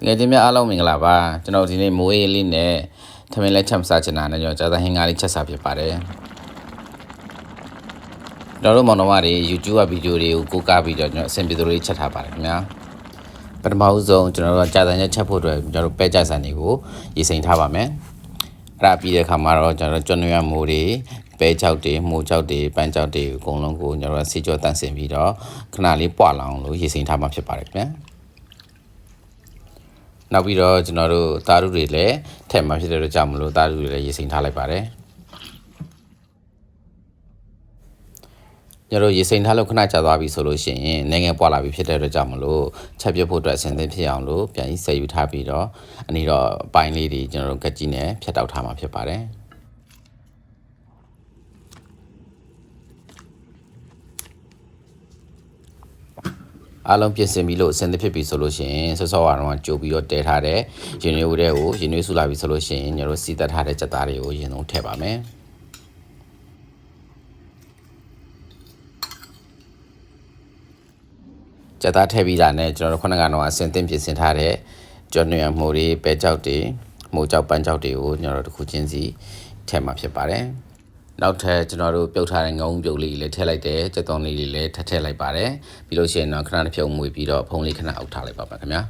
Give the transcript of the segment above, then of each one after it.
တကယ်ချင်းများအားလုံးမင်္ဂလာပါကျွန်တော်ဒီနေ့မိုးအေးလေးနဲ့ထမင်းလက်ချက်မစားချင်တာနဲ့ကျွန်တော်ကြာသဟင်းကားလေးချက်စားဖြစ်ပါတယ်ကျွန်တော်တို့မောင်နှမတွေ YouTube ကဗီဒီယိုတွေကိုကိုးကားပြီးတော့ကျွန်တော်အဆင်ပြေသလိုလေးချက်ထားပါတယ်ခင်ဗျာပထမဦးဆုံးကျွန်တော်တို့ကကြာသဟင်းချက်ဖို့အတွက်ကျွန်တော်တို့ပဲကြဆန်တွေကိုရေစိမ်ထားပါမယ်အဲ့ဒါပြီးတဲ့အခါမှာတော့ကျွန်တော်တို့ကျွန်းနွေရမိုးတွေပဲကြောက်တွေမိုးကြောက်တွေပန်းကြောက်တွေအကုန်လုံးကိုကျွန်တော်တို့ဆေးကြောတန့်စင်ပြီးတော့ခဏလေးပွာလောင်လို့ရေစိမ်ထားမှဖြစ်ပါတယ်ခင်ဗျာ နောက်ပြီးတော့ကျွန်တော်တို့သားရုတွေလည်းထည့်မှာဖြစ်တဲ့အတွက်ကြောင့်မလို့သားရုတွေလည်းရေစိမ်ထားလိုက်ပါတယ်ညတို့ရေစိမ်ထားလို့ခဏကြာသွားပြီဆိုလို့ရှိရင်နိုင်ငံပွာလာပြီဖြစ်တဲ့အတွက်ကြောင့်မလို့ချက်ပြတ်ဖို့အတွက်အဆင်သင့်ဖြစ်အောင်လို့ပြန်ပြီးဆက်ယူထားပြီးတော့အနည်းတော့အပိုင်းလေးတွေကျွန်တော်တို့ကက်ကြီးနဲ့ဖြတ်တောက်ထားမှာဖြစ်ပါတယ် အားလုံးပြင်ဆင်ပြီးလို့အဆင်သင့်ဖြစ်ပြီဆိုလို့ရှိရင်ဆော့ဆော့ဝါတော့ကြိုပြီးတော့တဲထားတဲ့ရင်နွေးဦးတဲ့ကိုရင်နွေးဆူလာပြီဆိုလို့ရှိရင်ညတို့စီသက်ထားတဲ့စက်သားတွေကိုရင်ဆုံးထည့်ပါမယ်စက်သားထည့်ပြီးတာနဲ့ကျွန်တော်တို့ခုနကတော့အဆင်သင့်ပြင်ဆင်ထားတဲ့ကြော်နွေအမှုတွေပဲကြောက်တွေမိုးကြောက်ပန်းကြောက်တွေကိုကျွန်တော်တို့တစ်ခုချင်းစီထည့်မှာဖြစ်ပါတယ် နောက်ထပ်ကျွန်တော်တို့ပြုတ်ထားတဲ့ငုံပြုတ်လေးလည်းထည့်လိုက်တယ်ကြက်သွန်လေးတွေလည်းထပ်ထည့်လိုက်ပါတယ်ပြီးလို့ရှိရင်တော့ခဏတစ်ဖြုတ်မွေပြီးတော့ဖုံးလေးခဏအုပ်ထားလိုက်ပါမယ်ခင်ဗျာ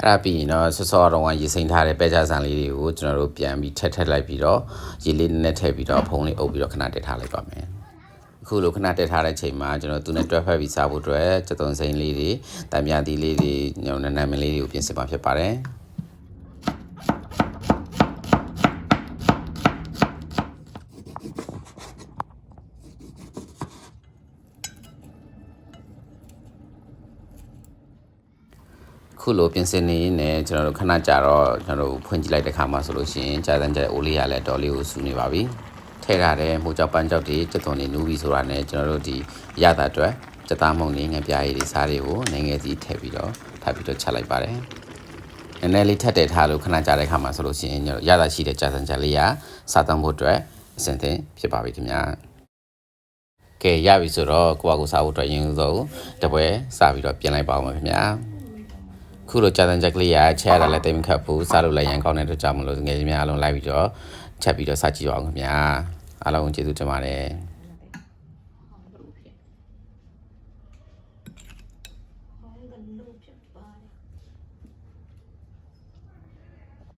အဲ့ဒါပြီးရင်တော့ဆော့ဆော့တော့ရေစိမ်ထားတဲ့ပဲကြဆန်လေးတွေကိုကျွန်တော်တို့ပြန်ပြီးထက်ထက်လိုက်ပြီးတော့ရေလေးနည်းနည်းထည့်ပြီးတော့ဖုံးလေးအုပ်ပြီးတော့ခဏတက်ထားလိုက်ပါမယ်အခုလိုခဏတက်ထားတဲ့ချိန်မှာကျွန်တော်သူနဲ့တွဲဖက်ပြီးစားဖို့အတွက်ကြက်သွန်စိမ်းလေးတွေတံမြာသီးလေးတွေညောင်နန်းနန်းမလေးတွေကိုပြင်ဆင်ပါဖြစ်ပါတယ် ခုလိုပြင်ဆင်နေနေကျွန်တော်တို့ခဏကြာတော့ကျွန်တော်တို့ဖွင့်ကြည့်လိုက်တဲ့ခါမှာဆိုလို့ရှိရင်ကြာတန်းကြာအိုးလေးရလဲတော်လေးကိုစူနေပါပြီထဲထားတဲ့မိုးကြောက်ပန်းကြောက်တွေကြက်သွန်တွေနူးပြီးဆိုတာနဲ့ကျွန်တော်တို့ဒီရတာအတွက်စက်သားမုံလေးငပြားရည်တွေစားတွေကိုနိုင်ငံစီထည့်ပြီးတော့ထပ်ပြီးတော့ချက်လိုက်ပါတယ်နည်းနည်းလေးထက်တယ်ထားလို့ခဏကြာတဲ့ခါမှာဆိုလို့ရှိရင်ကျွန်တော်ရတာရှိတဲ့ကြာတန်းကြာလေးရစားသုံးဖို့အတွက်အဆင်သင့်ဖြစ်ပါပြီခင်ဗျာကဲရပြီဆိုတော့ကိုယ့်ဘာကိုစားဖို့အတွက်ရင်းဥဆုံးတပွဲစပြီးတော့ပြင်လိုက်ပါဦးမယ်ခင်ဗျာ ခုလိုကြာတန်ချက်ကလေးရချက်ရတာလည်းတိတ်မခတ်ဘူးစားလို့လည်းရန်ကောင်းတဲ့အတွက်ကြောင့်မလို့ငယ်ချင်းများအားလုံးလိုက်ပြီးတော့ချက်ပြီးတော့စားကြည့်ပါအောင်ခင်ဗျာအားလုံးကျေးဇူးတင်ပါတယ်ဖြစ်ပါတယ်